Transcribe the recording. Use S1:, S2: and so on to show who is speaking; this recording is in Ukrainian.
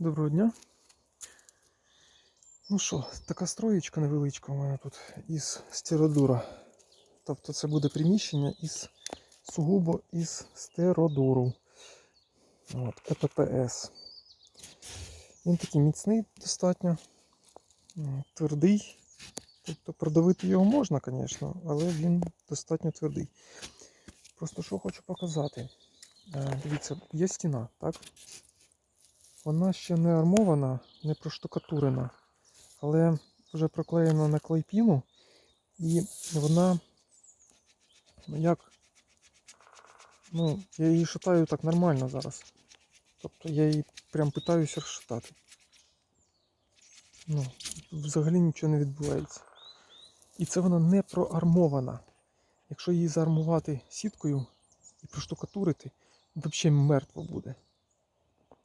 S1: Доброго дня. Ну що, така строєчка невеличка у мене тут із стеродура. Тобто це буде приміщення із сугубо із стеродуру. От, ЕППС. Він такий міцний достатньо, твердий. Тобто продавити його можна, звісно, але він достатньо твердий. Просто що хочу показати. Е, Дивіться, є стіна, так? Вона ще не армована, не проштукатурена, але вже проклеєна на клейпіну, і вона, ну як, ну, я її шатаю так нормально зараз. Тобто я її прям питаюся розшатати. Ну, взагалі нічого не відбувається. І це вона не проармована. Якщо її заармувати сіткою і проштукатурити, взагалі мертво буде.